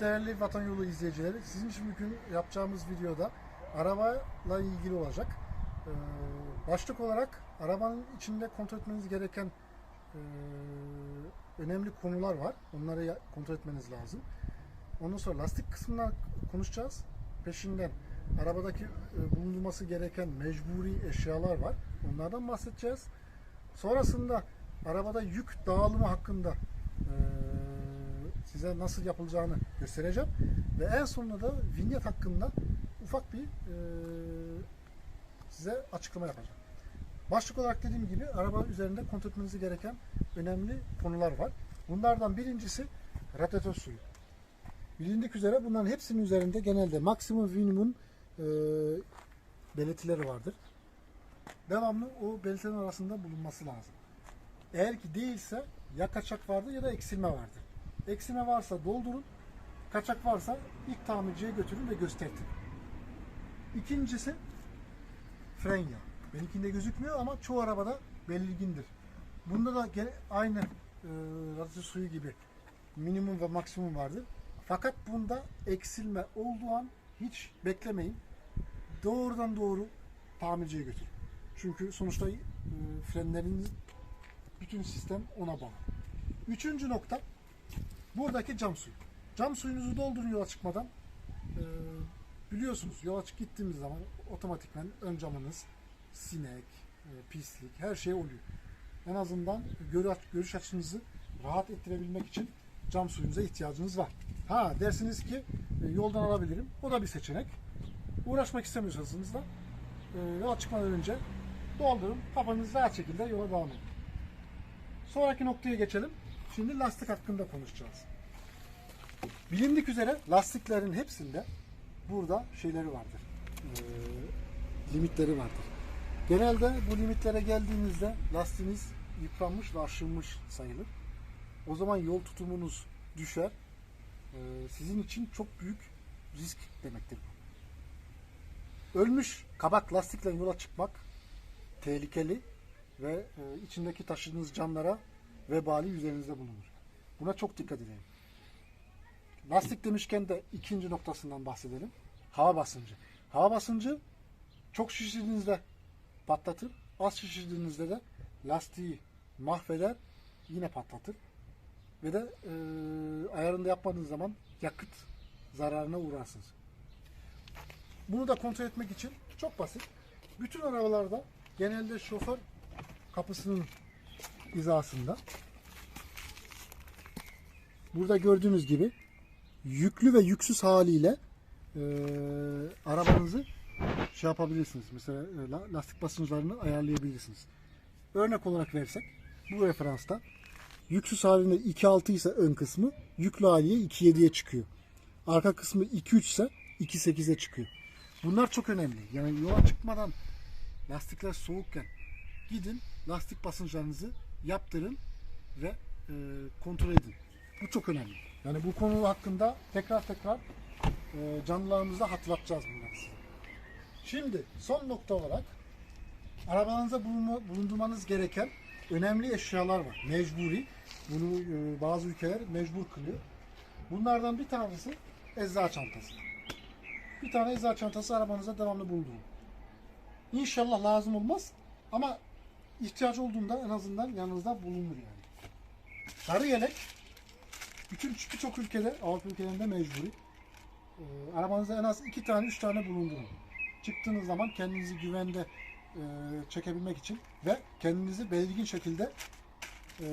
Değerli Vatan Yolu izleyicileri, sizin için bugün yapacağımız videoda arabayla ilgili olacak. Ee, başlık olarak arabanın içinde kontrol etmeniz gereken e, önemli konular var. Onları kontrol etmeniz lazım. Ondan sonra lastik kısmından konuşacağız. Peşinden arabadaki e, bulundurması gereken mecburi eşyalar var. Onlardan bahsedeceğiz. Sonrasında arabada yük dağılımı hakkında e, size nasıl yapılacağını göstereceğim. Ve en sonunda da vinyet hakkında ufak bir e, size açıklama yapacağım. Başlık olarak dediğim gibi araba üzerinde kontrol etmeniz gereken önemli konular var. Bunlardan birincisi radyatör suyu. Bilindik üzere bunların hepsinin üzerinde genelde maksimum minimum e, belirtileri vardır. Devamlı o belirtilerin arasında bulunması lazım. Eğer ki değilse ya kaçak vardır ya da eksilme vardır. Eksilme varsa doldurun, kaçak varsa ilk tamirciye götürün ve göstertin. İkincisi fren yağı. Benimkinde gözükmüyor ama çoğu arabada belirgindir. Bunda da gene aynı e, radyatör suyu gibi minimum ve maksimum vardır. Fakat bunda eksilme olduğu an hiç beklemeyin. Doğrudan doğru tamirciye götürün. Çünkü sonuçta e, frenlerin bütün sistem ona bağlı. Üçüncü nokta buradaki cam suyu. Cam suyunuzu doldurun yola çıkmadan. Ee, biliyorsunuz yola çık gittiğimiz zaman otomatikman ön camınız sinek, e, pislik her şey oluyor. En azından görü- görüş açınızı rahat ettirebilmek için cam suyunuza ihtiyacınız var. Ha dersiniz ki e, yoldan alabilirim. O da bir seçenek. Uğraşmak istemiyorsanız da e, yola çıkmadan önce doldurun. Kafanız rahat şekilde yola devam edin. Sonraki noktaya geçelim. Şimdi lastik hakkında konuşacağız. Bilindik üzere lastiklerin hepsinde burada şeyleri vardır. Ee, limitleri vardır. Genelde bu limitlere geldiğinizde lastiğiniz yıpranmış ve aşınmış sayılır. O zaman yol tutumunuz düşer. Ee, sizin için çok büyük risk demektir bu. Ölmüş kabak lastikle yola çıkmak tehlikeli ve e, içindeki taşıdığınız camlara vebali üzerinizde bulunur. Buna çok dikkat edin. Lastik demişken de ikinci noktasından bahsedelim. Hava basıncı. Hava basıncı çok şişirdiğinizde patlatır. Az şişirdiğinizde de lastiği mahveder. Yine patlatır. Ve de e, ayarında yapmadığınız zaman yakıt zararına uğrarsınız. Bunu da kontrol etmek için çok basit. Bütün arabalarda genelde şoför kapısının hizasında burada gördüğünüz gibi yüklü ve yüksüz haliyle e, arabanızı şey yapabilirsiniz. Mesela e, la- lastik basınçlarını ayarlayabilirsiniz. Örnek olarak versek bu referansta yüksüz halinde 2.6 ise ön kısmı yüklü haliye 2.7'ye çıkıyor. Arka kısmı 2.3 ise 2.8'e çıkıyor. Bunlar çok önemli. Yani yola çıkmadan lastikler soğukken gidin lastik basınçlarınızı yaptırın ve e, kontrol edin. Bu çok önemli. Yani bu konu hakkında tekrar tekrar e, canlılarımızda hatırlatacağız bunları size. Şimdi son nokta olarak arabanızda bulundurmanız gereken önemli eşyalar var. Mecburi. Bunu e, bazı ülkeler mecbur kılıyor. Bunlardan bir tanesi eczacı çantası. Bir tane eczacı çantası arabanıza devamlı bulundurun. İnşallah lazım olmaz ama ihtiyaç olduğunda en azından yanınızda bulunur yani. Sarı yelek bütün birçok ülkede, Avrupa ülkelerinde mecburi. Ee, arabanızda en az iki tane, üç tane bulundurun. Çıktığınız zaman kendinizi güvende e, çekebilmek için ve kendinizi belirgin şekilde e,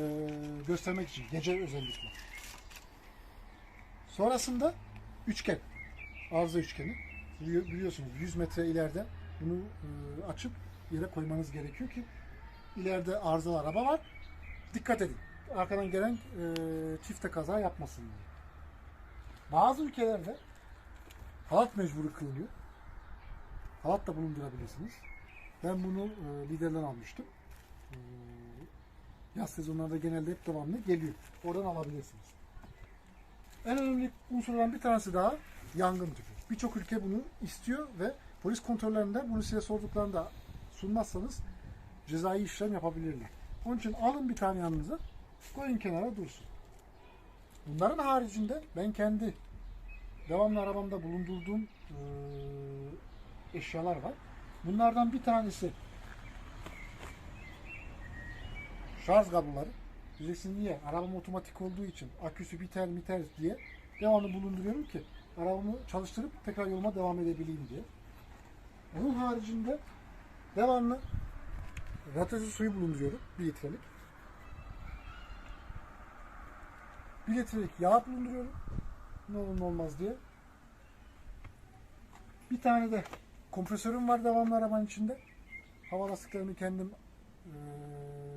göstermek için. Gece özellikle. Sonrasında üçgen. Arıza üçgeni. Bili- Biliyorsunuz 100 metre ileride bunu e, açıp yere koymanız gerekiyor ki ileride arızalı araba var. Dikkat edin. Arkadan gelen e, çifte kaza yapmasın diye. Bazı ülkelerde halat mecburi kılınıyor. Halat da bulundurabilirsiniz. Ben bunu e, liderden almıştım. E, yaz sezonlarda genelde hep devamlı geliyor. Oradan alabilirsiniz. En önemli unsurlardan bir tanesi daha yangın tüpü. Birçok ülke bunu istiyor ve polis kontrollerinde bunu size sorduklarında sunmazsanız cezai işlem yapabilirler. Onun için alın bir tane yanınıza, koyun kenara dursun. Bunların haricinde ben kendi devamlı arabamda bulundurduğum eşyalar var. Bunlardan bir tanesi şarj kabloları. Diyeceksiniz niye? Arabam otomatik olduğu için aküsü biter biter diye devamlı bulunduruyorum ki arabamı çalıştırıp tekrar yoluma devam edebileyim diye. Onun haricinde devamlı radyatör suyu bulunduruyorum. 1 litrelik. 1 litrelik yağ bulunduruyorum. Ne olur ne olmaz diye. Bir tane de kompresörüm var devamlı arabanın içinde. Hava lastiklerimi kendim eee,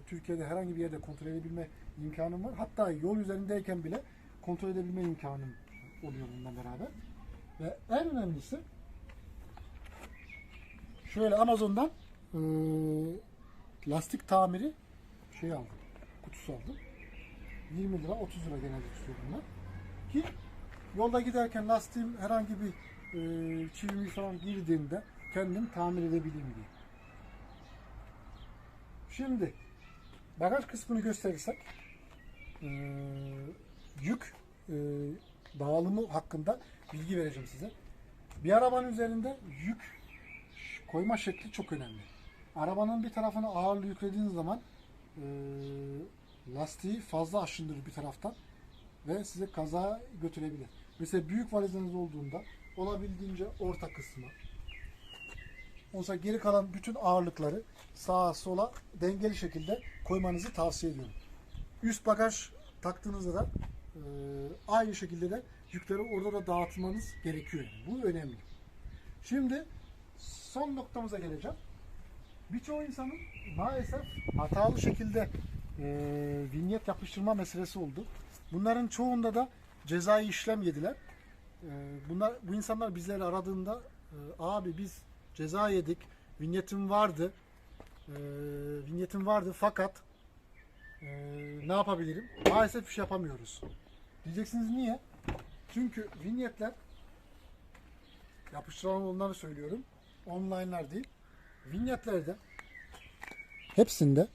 Türkiye'de herhangi bir yerde kontrol edebilme imkanım var. Hatta yol üzerindeyken bile kontrol edebilme imkanım oluyor bununla beraber. Ve en önemlisi şöyle Amazon'dan eee, lastik tamiri şey aldım. Kutusu aldım. 20 lira 30 lira genelde tutuyor bunlar. Ki yolda giderken lastiğim herhangi bir e, çivimi falan girdiğinde kendim tamir edebileyim diye. Şimdi bagaj kısmını gösterirsek e, yük e, dağılımı hakkında bilgi vereceğim size. Bir arabanın üzerinde yük koyma şekli çok önemli. Arabanın bir tarafına ağırlığı yüklediğiniz zaman e, lastiği fazla aşındırır bir taraftan ve size kaza götürebilir. Mesela büyük valiziniz olduğunda olabildiğince orta kısmı olsa geri kalan bütün ağırlıkları sağa sola dengeli şekilde koymanızı tavsiye ediyorum. Üst bagaj taktığınızda da e, aynı şekilde de yükleri orada da dağıtmanız gerekiyor. yani. Bu önemli. Şimdi son noktamıza geleceğim. Birçoğu insanın maalesef hatalı şekilde e, vinyet yapıştırma meselesi oldu. Bunların çoğunda da cezai işlem yediler. E, bunlar bu insanlar bizleri aradığında e, abi biz ceza yedik, vinyetim vardı, e, vinyetim vardı fakat e, ne yapabilirim? Maalesef bir şey yapamıyoruz. Diyeceksiniz niye? Çünkü vinyetler yapıştıran onları söylüyorum. Online'lar değil. Vinyetlerde hepsinde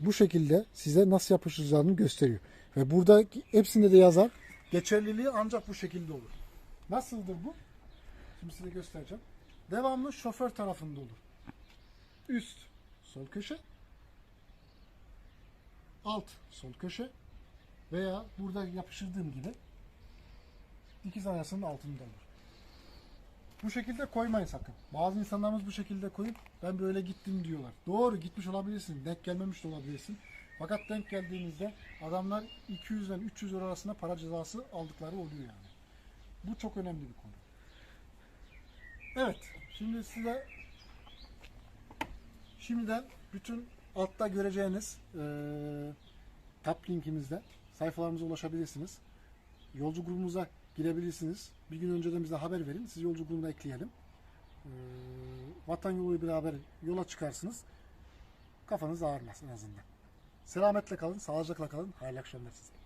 bu şekilde size nasıl yapıştıracağını gösteriyor. Ve burada hepsinde de yazar geçerliliği ancak bu şekilde olur. Nasıldır bu? Şimdi size göstereceğim. Devamlı şoför tarafında olur. Üst sol köşe alt sol köşe veya burada yapıştırdığım gibi dikiz ayasının altında olur. Bu şekilde koymayın sakın. Bazı insanlarımız bu şekilde koyup ben böyle gittim diyorlar. Doğru gitmiş olabilirsin. Denk gelmemiş de olabilirsin. Fakat denk geldiğinizde adamlar 200 ile 300 euro arasında para cezası aldıkları oluyor yani. Bu çok önemli bir konu. Evet. Şimdi size şimdiden bütün altta göreceğiniz eee tap linkimizde sayfalarımıza ulaşabilirsiniz. Yolcu grubumuza girebilirsiniz. Bir gün önceden bize haber verin. Sizi yolcu grubuna ekleyelim. Eee vatan yoluyla beraber yola çıkarsınız. Kafanız ağrımaz en azından. Selametle kalın, sağlıcakla kalın. Hayırlı akşamlar size.